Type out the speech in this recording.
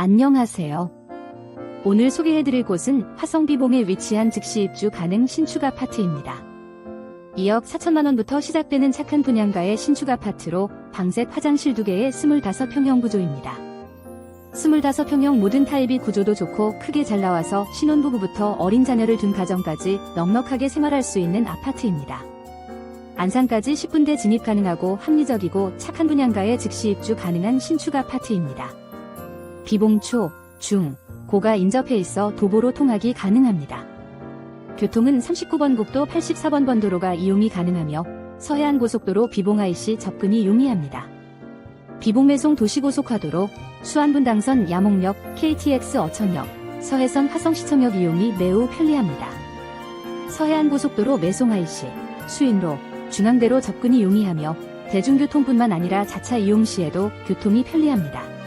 안녕하세요. 오늘 소개해드릴 곳은 화성비봉에 위치한 즉시 입주 가능 신축 아파트입니다. 2억 4천만 원부터 시작되는 착한 분양가의 신축 아파트로 방셋 화장실 2개의 25평형 구조입니다. 25평형 모든 타입이 구조도 좋고 크게 잘 나와서 신혼부부부터 어린 자녀를 둔 가정까지 넉넉하게 생활할 수 있는 아파트입니다. 안산까지 10분대 진입 가능하고 합리적이고 착한 분양가에 즉시 입주 가능한 신축 아파트입니다. 비봉초, 중, 고가 인접해 있어 도보로 통하기 가능합니다. 교통은 39번 국도 84번 번도로가 이용이 가능하며 서해안 고속도로 비봉 IC 접근이 용이합니다. 비봉매송 도시고속화도로 수안분당선 야목역 KTX 어천역 서해선 화성시청역 이용이 매우 편리합니다. 서해안 고속도로 매송 IC 수인로 중앙대로 접근이 용이하며 대중교통뿐만 아니라 자차 이용 시에도 교통이 편리합니다.